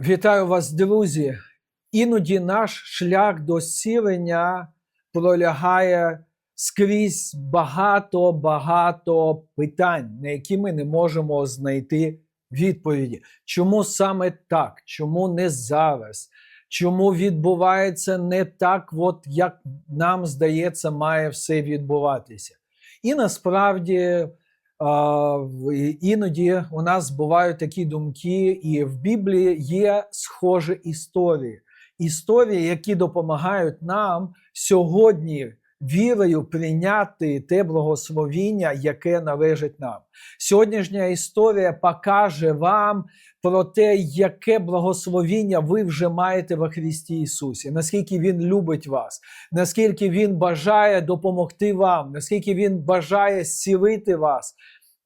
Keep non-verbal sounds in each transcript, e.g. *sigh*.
Вітаю вас, друзі! Іноді наш шлях до зцілення пролягає скрізь багато-багато питань, на які ми не можемо знайти відповіді. Чому саме так? Чому не зараз? Чому відбувається не так, от як нам здається, має все відбуватися? І насправді іноді у нас бувають такі думки, і в Біблії є схожі історії. Історії, які допомагають нам сьогодні вірою прийняти те благословіння, яке належить нам. Сьогоднішня історія покаже вам про те, яке благословіння ви вже маєте во Христі Ісусі, наскільки Він любить вас, наскільки Він бажає допомогти вам, наскільки Він бажає зцілити вас.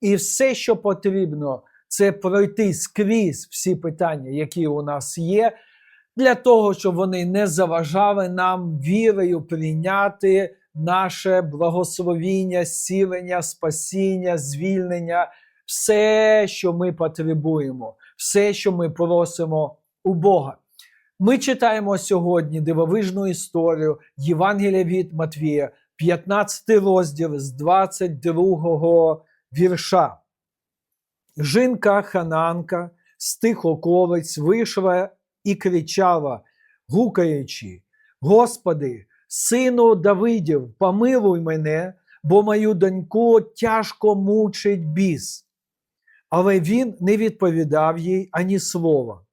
І все, що потрібно, це пройти скрізь всі питання, які у нас є, для того, щоб вони не заважали нам вірою прийняти наше благословіння, зцілення, спасіння, звільнення, все, що ми потребуємо, все, що ми просимо у Бога. Ми читаємо сьогодні дивовижну історію Євангелія від Матвія, 15 розділ з 22 вірша. Жінка Хананка з тих околиць вийшла і кричала, гукаючи: Господи, сину Давидів, помилуй мене, бо мою доньку тяжко мучить біс. Але він не відповідав їй ані слова.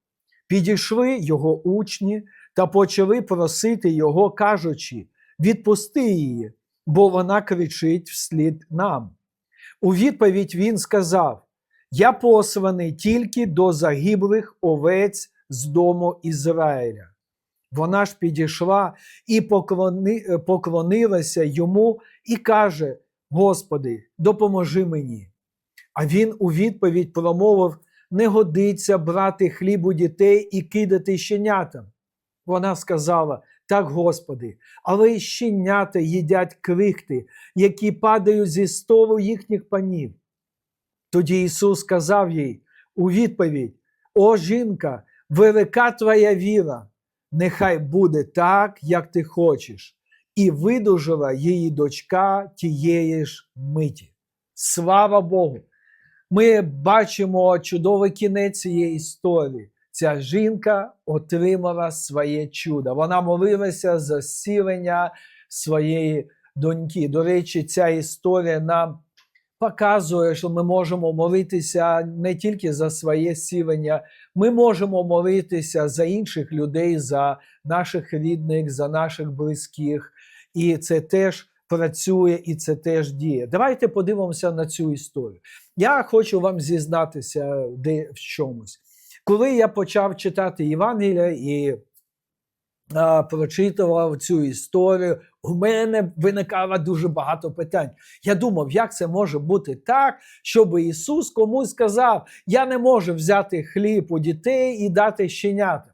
Підійшли його учні та почали просити його, кажучи: відпусти її, бо вона кричить вслід нам. У відповідь він сказав: Я посланий тільки до загиблих овець з дому Ізраїля. Вона ж підійшла і поклони, поклонилася йому і каже: Господи, допоможи мені. А він у відповідь промовив: не годиться брати хліб у дітей і кидати щенятам. Вона сказала: Так, Господи, але й щенята їдять крихти, які падають зі столу їхніх панів. Тоді Ісус сказав їй у відповідь: О жінка, велика твоя віра, нехай буде так, як ти хочеш. І видужила її дочка тієї ж миті. Слава Богу! Ми бачимо чудовий кінець цієї історії. Ця жінка отримала своє чудо. Вона молилася за зцілення своєї доньки. До речі, ця історія нам показує, що ми можемо молитися не тільки за своє зцілення, ми можемо молитися за інших людей, за наших рідних, за наших близьких. І це теж працює і це теж діє. Давайте подивимося на цю історію. Я хочу вам зізнатися де в чомусь. Коли я почав читати Євангелія і а, прочитував цю історію, у мене виникало дуже багато питань. Я думав, як це може бути так, щоб Ісус комусь сказав: Я не можу взяти хліб у дітей і дати щенятам.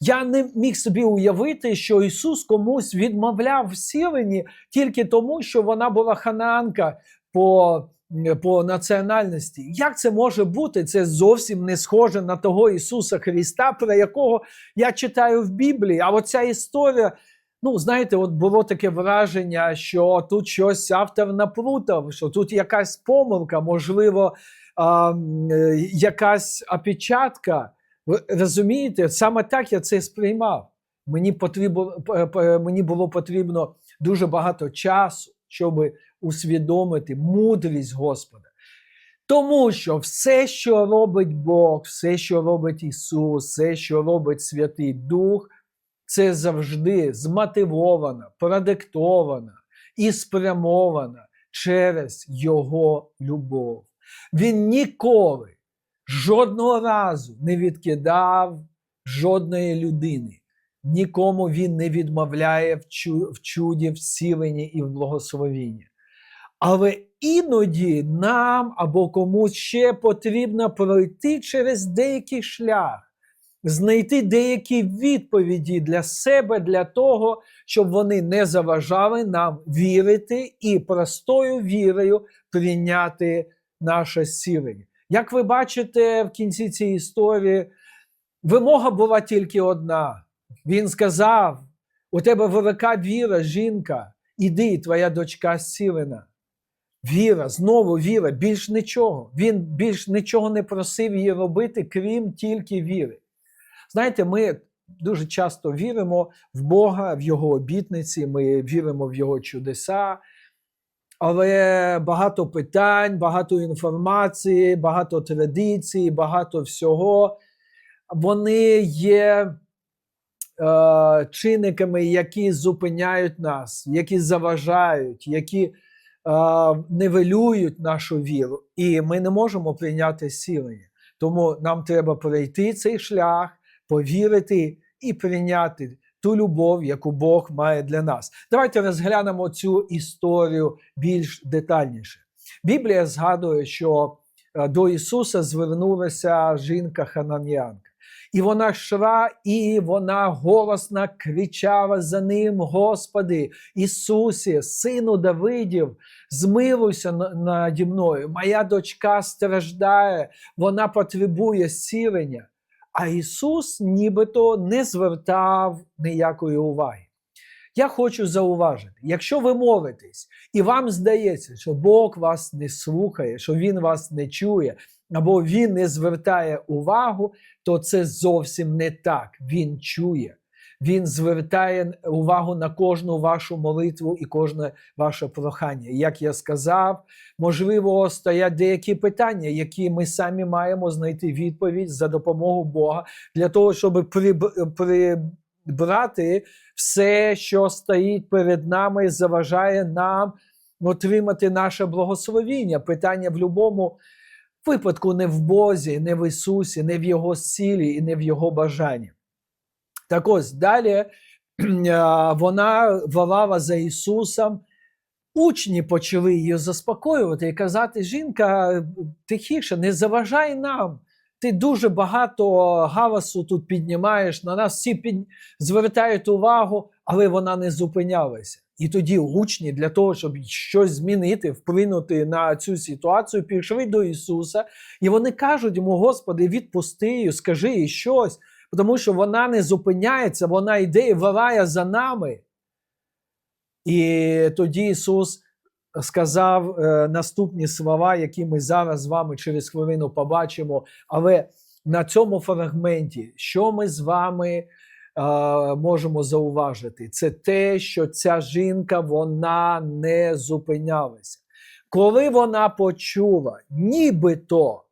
Я не міг собі уявити, що Ісус комусь відмовляв в сіленні тільки тому, що вона була ханаанка по, по національності. Як це може бути? Це зовсім не схоже на того Ісуса Христа, про якого я читаю в Біблії. А оця історія. Ну, знаєте, от було таке враження, що тут щось автор наплутав, що тут якась помилка, можливо, а, якась опечатка. Ви розумієте, саме так я це сприймав. Мені потрібно, мені було потрібно дуже багато часу, щоб усвідомити мудрість Господа. Тому що все, що робить Бог, все, що робить Ісус, все, що робить Святий Дух, це завжди змотивовано, продиктовано і спрямовано через Його любов. Він ніколи жодного разу не відкидав жодної людини. Нікому він не відмовляє в, чу- в чуді, в зціленні і в благословенні. Але іноді нам або комусь ще потрібно пройти через деякий шлях, знайти деякі відповіді для себе, для того, щоб вони не заважали нам вірити і простою вірою прийняти наше зцілення. Як ви бачите в кінці цієї історії, Вимога була тільки одна. Він сказав: у тебе велика віра, жінка, іди, твоя дочка зцілена. Віра, знову віра, більш нічого. Він більш нічого не просив її робити, крім тільки віри. Знаєте, ми дуже часто віримо в Бога, в Його обітниці, ми віримо в Його чудеса, але багато питань, багато інформації, багато традицій, багато всього. Вони є е, чинниками, які зупиняють нас, які заважають, які е, нивелюють нашу віру. І ми не можемо прийняти зцілення. Тому нам треба пройти цей шлях, повірити і прийняти ту любов, яку Бог має для нас. Давайте розглянемо цю історію більш детальніше. Біблія згадує, що е, до Ісуса звернулася жінка Хананянка. І вона йшла, і вона голосно кричала за ним: Господи, Ісусі, сину Давидів, змилуйся на- наді мною. Моя дочка страждає, вона потребує сірення. А Ісус нібито не звертав ніякої уваги. Я хочу зауважити, якщо ви молитесь, і вам здається, що Бог вас не слухає, що Він вас не чує, або Він не звертає увагу, то це зовсім не так. Він чує. Він звертає увагу на кожну вашу молитву і кожне ваше прохання. Як я сказав, можливо, стоять деякі питання, які ми самі маємо знайти відповідь за допомогою Бога для того, щоб приб- прибрати все, що стоїть перед нами, і заважає нам отримати наше благословіння. Питання в будь-якому випадку не в Бозі, не в Ісусі, не в Його силі і не в Його бажанні. Так ось далі *clears throat* вона волала за Ісусом. Учні почали її заспокоювати і казати: жінка, тихіше, не заважай нам. Ти дуже багато галасу тут піднімаєш, на нас всі під... звертають увагу, але вона не зупинялася. І тоді учні для того, щоб щось змінити, вплинути на цю ситуацію, пішли до Ісуса, і вони кажуть йому: Господи, відпусти її, скажи їй щось, тому що вона не зупиняється, вона йде і вирає за нами. І тоді Ісус сказав е, наступні слова, які ми зараз з вами через хвилину побачимо. Але на цьому фрагменті, що ми з вами е, можемо зауважити, це те, що ця жінка вона не зупинялася. Коли вона почула, нібито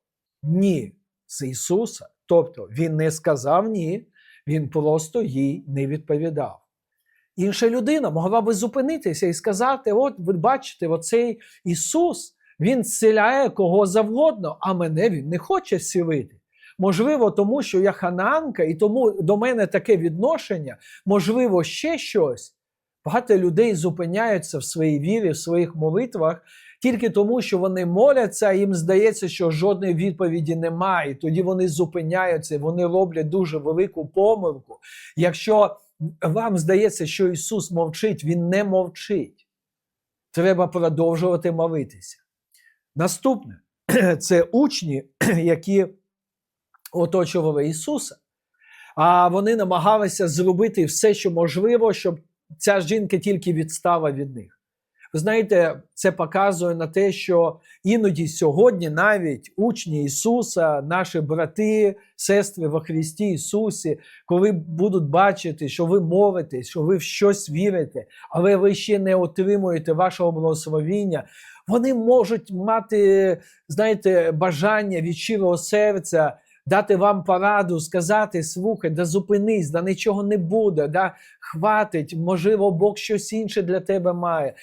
ні з Ісуса, тобто Він не сказав ні, Він просто їй не відповідав. Інша людина могла би зупинитися і сказати: от ви бачите, оцей Ісус, Він зціляє кого завгодно, а мене Він не хоче зцілити. Можливо, тому що я хананка, і тому до мене таке відношення, можливо, ще щось. Багато людей зупиняються в своїй вірі, в своїх молитвах тільки тому, що вони моляться, їм здається, що жодної відповіді немає. Тоді вони зупиняються, вони роблять дуже велику помилку. Якщо вам здається, що Ісус мовчить, Він не мовчить. Треба продовжувати молитися. Наступне *clears throat* це учні, *clears throat* які оточували Ісуса, а вони намагалися зробити все, що можливо, щоб ця жінка тільки відстала від них. Ви знаєте, це показує на те, що іноді сьогодні навіть учні Ісуса, наші брати, сестри во Христі Ісусі, коли будуть бачити, що ви молитесь, що ви в щось вірите, але ви ще не отримуєте вашого благословіння, вони можуть мати, знаєте, бажання від щирого серця. Дати вам пораду, сказати, слухай, да зупинись, да нічого не буде, да хватить, можливо, Бог щось інше для тебе має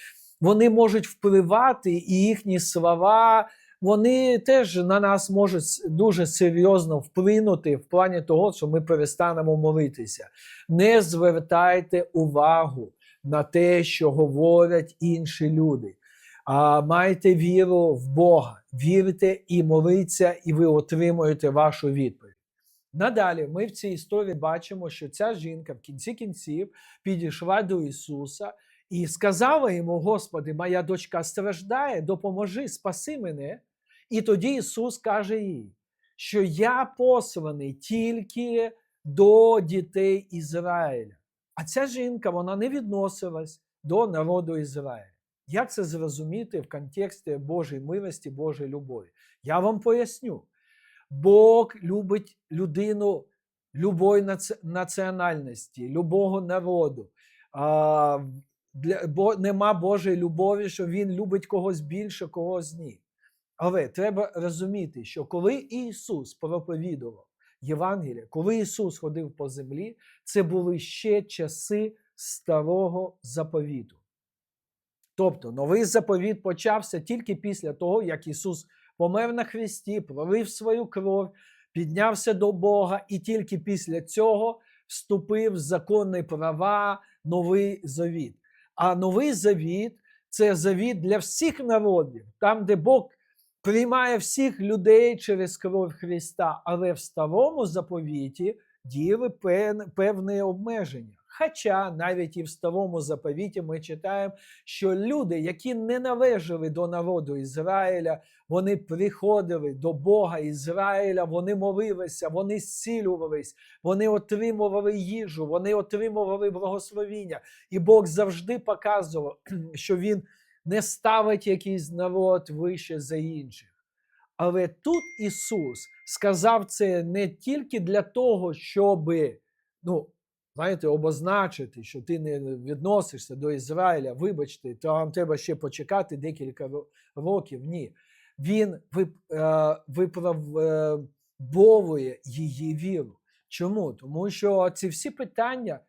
вони можуть впливати, і їхні слова вони теж на нас можуть дуже серйозно вплинути в плані того, що ми перестанемо молитися. Не звертайте увагу на те, що говорять інші люди. А майте віру в Бога, вірте і моліться, і ви отримуєте вашу відповідь. Надалі ми в цій історії бачимо, що ця жінка в кінці кінців підійшла до Ісуса і сказала йому: Господи, моя дочка страждає, допоможи, спаси мене. І тоді Ісус каже їй: що я посланий тільки до дітей Ізраїля. А ця жінка вона не відносилась до народу Ізраїля. Як це зрозуміти в контексті Божої милості, Божої любові? Я вам поясню. Бог любить людину любої національності, любого народу. Для, бо нема Божої любові, що Він любить когось більше, когось ні. Але треба розуміти, що коли Ісус проповідував Євангелія, коли Ісус ходив по землі, це були ще часи старого заповіту. Тобто новий заповіт почався тільки після того, як Ісус помер на хресті, пролив свою кров, піднявся до Бога, і тільки після цього вступив в законні права новий завіт. А новий завіт це завіт для всіх народів, там, де Бог приймає всіх людей через кров Христа, але в старому заповіті діяли певні обмеження. Хоча навіть і в старому заповіті ми читаємо, що люди, які не належали до народу Ізраїля, вони приходили до Бога Ізраїля, вони молилися, вони зцілювались, вони отримували їжу, вони отримували благословіння. І Бог завжди показував, *clears throat* що Він не ставить якийсь народ вище за інших. Але тут Ісус сказав це не тільки для того, щоб, ну, знаєте, обозначити, що ти не відносишся до Ізраїля, вибачте, то вам треба ще почекати декілька років. Ні. Він е, виправдовує її віру. Чому? Тому що ці всі питання,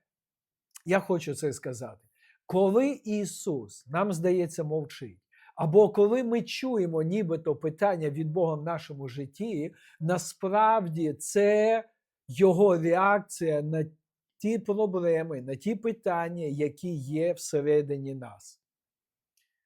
я хочу це сказати, коли Ісус, нам здається, мовчить, або коли ми чуємо нібито питання від Бога в нашому житті, насправді це Його реакція на ті проблеми, на ті питання, які є всередині нас.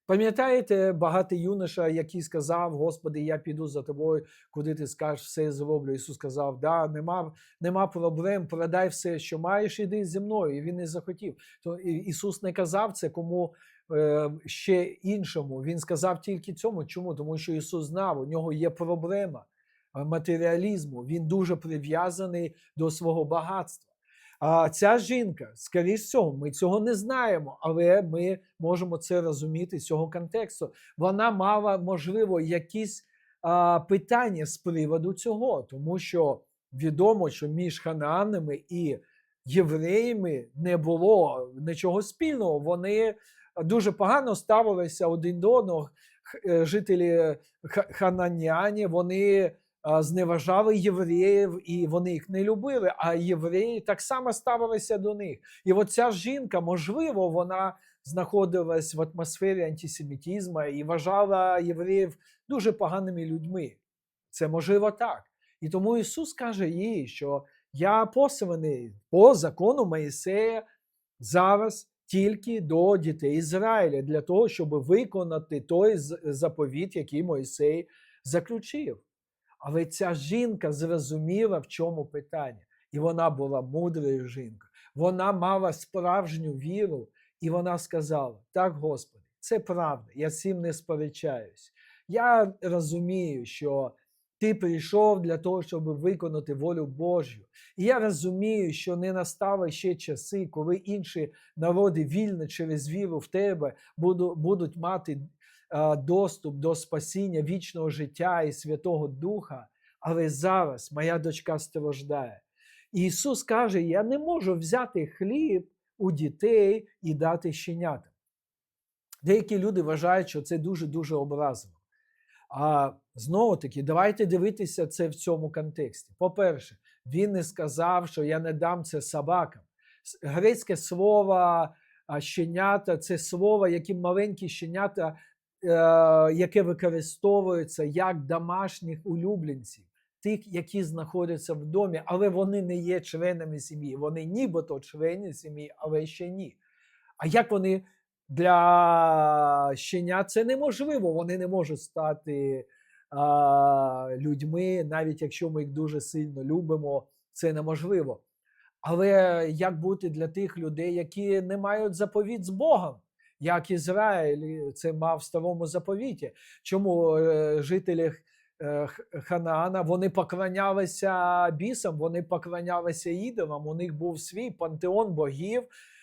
Пам'ятаєте, багатий юноша, який сказав: Господи, я піду за тобою, куди ти скажеш, все зроблю. Ісус сказав: Да, нема, нема проблем, продай все, що маєш, іди зі мною. І він не захотів. То Ісус не казав це кому е, ще іншому. Він сказав тільки цьому. Чому? Тому що Ісус знав, у нього є проблема матеріалізму. Він дуже прив'язаний до свого багатства. А ця жінка, скоріш всього, ми цього не знаємо, але ми можемо це розуміти з цього контексту. Вона мала, можливо, якісь а, питання з приводу цього, тому що відомо, що між ханаанами і євреями не було нічого спільного. Вони дуже погано ставилися один до одного. Е, Жителі ха- хананяні, вони зневажали євреїв, і вони їх не любили, а євреї так само ставилися до них. І от ця жінка, можливо, вона знаходилась в атмосфері антисемітізму і вважала євреїв дуже поганими людьми. Це можливо так. І тому Ісус каже їй, що я посланий по закону Моїсея зараз тільки до дітей Ізраїля для того, щоб виконати той заповіт, який Мойсей заключив. Але ця жінка зрозуміла, в чому питання. І вона була мудрою жінкою. Вона мала справжню віру, і вона сказала: Так, Господи, це правда, я цим не сперечаюсь. Я розумію, що ти прийшов для того, щоб виконати волю Божю. І я розумію, що не настали ще часи, коли інші народи вільно через віру в тебе будуть мати доступ до спасіння вічного життя і Святого Духа. Але зараз моя дочка страждає. Ісус каже: Я не можу взяти хліб у дітей і дати щенятам. Деякі люди вважають, що це дуже-дуже образливо. А знову таки, давайте дивитися це в цьому контексті. По-перше, він не сказав, що я не дам це собакам. Грецьке слово щенята це слово, яким маленькі щенята, яке використовується як домашніх улюбленців, тих, які знаходяться в домі, але вони не є членами сім'ї. Вони нібито члени сім'ї, але ще ні. А як вони для щенят це неможливо. Вони не можуть стати а, людьми, навіть якщо ми їх дуже сильно любимо, це неможливо. Але як бути для тих людей, які не мають заповіт з Богом, як Ізраїль це мав в старому заповіті? Чому е, жителі е, Ханаана, вони поклонялися бісам, вони поклонялися ідолам, у них був свій пантеон богів,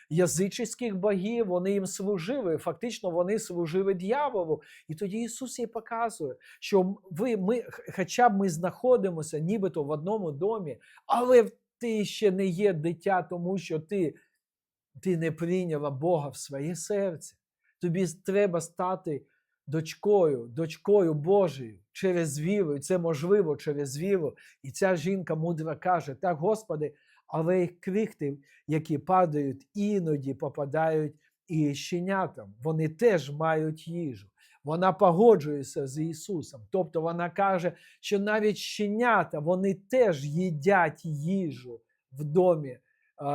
язичних богів, вони їм служили. Фактично, вони служили дьяволу. І тоді Ісус їй показує, що ви, ми, хоча б ми знаходимося нібито в одному домі, але ти ще не є дитя, тому що ти, ти не прийняла Бога в своє серце. Тобі треба стати дочкою, дочкою Божою через віру. І це можливо через віру. І ця жінка мудро каже: так, Господи, але й крихти, які падають, іноді попадають і щенятам. Вони теж мають їжу. Вона погоджується з Ісусом. Тобто вона каже, що навіть щенята вони теж їдять їжу в домі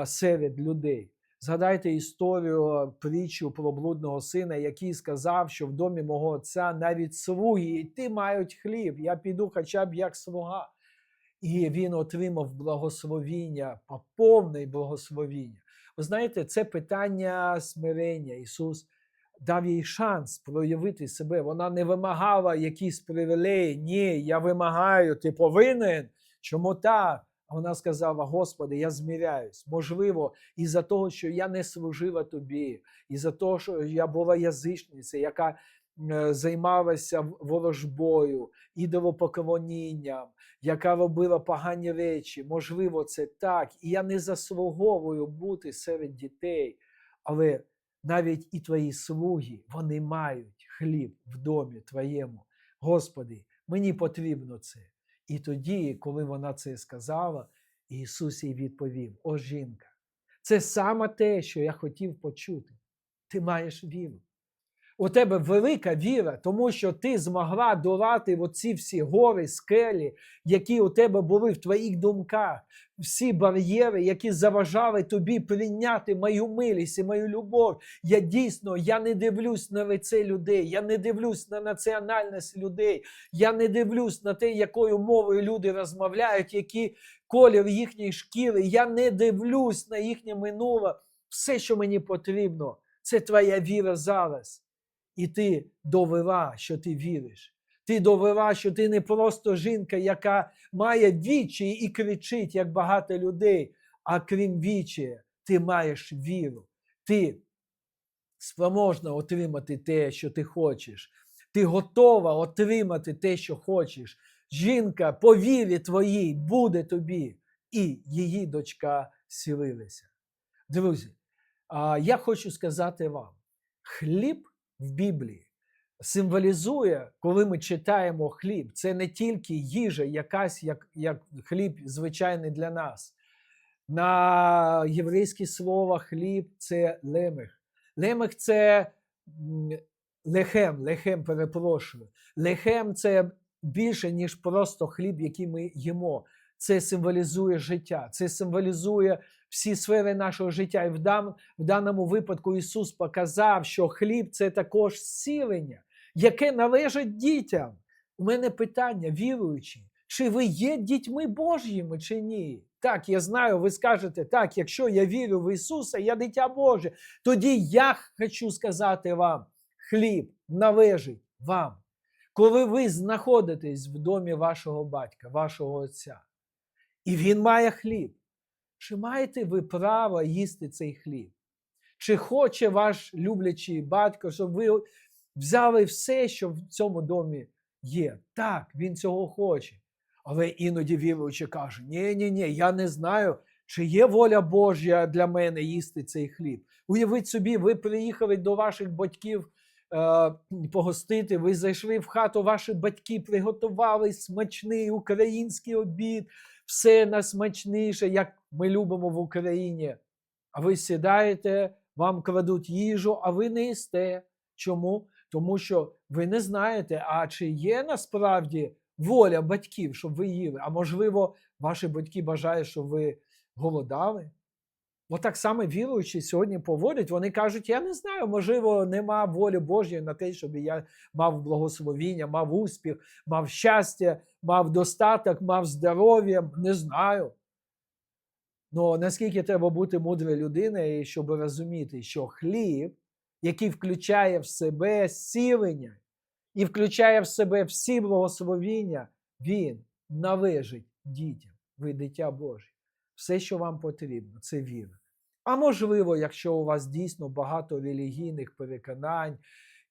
серед людей. Згадайте історію притчу про блудного сина, який сказав, що в домі мого отця навіть слуги йти мають хліб. Я піду хоча б як слуга. І він отримав благословіння, по- повне благословіння. Ви знаєте, це питання смирення. Ісус дав їй шанс проявити себе. Вона не вимагала якісь привілеї. Ні, я вимагаю, ти повинен. Чому так? Вона сказала: Господи, я зміряюсь. Можливо, із-за того, що я не служила тобі, із-за того, що я була язичницею, яка е, займалася ворожбою, ідолопоклонінням, яка робила погані речі. Можливо, це так. І я не заслуговую бути серед дітей. Але навіть і твої слуги, вони мають хліб в домі твоєму. Господи, мені потрібно це. І тоді, коли вона це сказала, Ісус їй відповів: О жінка, це саме те, що я хотів почути. Ти маєш віру. У тебе велика віра, тому що ти змогла долати оці всі гори, скелі, які у тебе були в твоїх думках, всі бар'єри, які заважали тобі прийняти мою милість і мою любов. Я дійсно я не дивлюсь на лице людей, я не дивлюсь на національність людей, я не дивлюсь на те, якою мовою люди розмовляють, який колір їхньої шкіри. Я не дивлюсь на їхнє минуле. Все, що мені потрібно, це твоя віра зараз. І ти довела, що ти віриш. Ти довела, що ти не просто жінка, яка має вічі і кричить, як багато людей. А крім вічі, ти маєш віру. Ти спроможна отримати те, що ти хочеш. Ти готова отримати те, що хочеш. Жінка по вірі твоїй буде тобі, і її дочка сілилася. Друзі, я хочу сказати вам: хліб в Біблії символізує, коли ми читаємо хліб, це не тільки їжа, якась як, як хліб звичайний для нас. На єврейське слово хліб це лемех. Лемех це лехем, лехем, перепрошую. Лехем це більше, ніж просто хліб, який ми їмо. Це символізує життя, це символізує всі сфери нашого життя. І в, дан, в даному випадку Ісус показав, що хліб це також зцілення, яке належить дітям. У мене питання, віруючі, чи ви є дітьми Божіми, чи ні? Так, я знаю, ви скажете, так, якщо я вірю в Ісуса, я дитя Боже, тоді я хочу сказати вам: хліб належить вам. Коли ви знаходитесь в домі вашого батька, вашого отця, і він має хліб, чи маєте ви право їсти цей хліб? Чи хоче ваш люблячий батько, щоб ви взяли все, що в цьому домі є? Так, він цього хоче. Але іноді віруючи каже: ні, ні, ні, я не знаю, чи є воля Божа для мене їсти цей хліб. Уявіть собі, ви приїхали до ваших батьків е, погостити, ви зайшли в хату, ваші батьки приготували смачний український обід, все найсмачніше, як ми любимо в Україні. А ви сідаєте, вам кладуть їжу, а ви не їсте. Чому? Тому що ви не знаєте, а чи є насправді воля батьків, щоб ви їли. А можливо, ваші батьки бажають, щоб ви голодали. Отак само віруючі сьогодні поводять, вони кажуть, я не знаю, можливо, нема волі Божої на те, щоб я мав благословіння, мав успіх, мав щастя, мав достаток, мав здоров'я, не знаю. Ну, наскільки треба бути мудрою людиною, щоб розуміти, що хліб, який включає в себе зцілення, і включає в себе всі благословіння, він належить дітям. Ви дитя Боже. Все, що вам потрібно, це віра. А можливо, якщо у вас дійсно багато релігійних переконань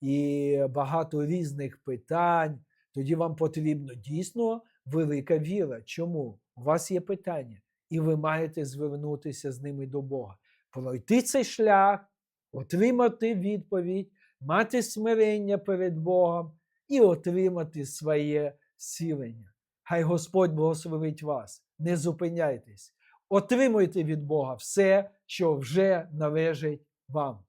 і багато різних питань, тоді вам потрібно дійсно велика віра. Чому? У вас є питання, і ви маєте звернутися з ними до Бога, пройти цей шлях, отримати відповідь, мати смирення перед Богом і отримати своє сілення. Хай Господь благословить вас. Не зупиняйтесь. Отримуйте від Бога все, що вже належить вам.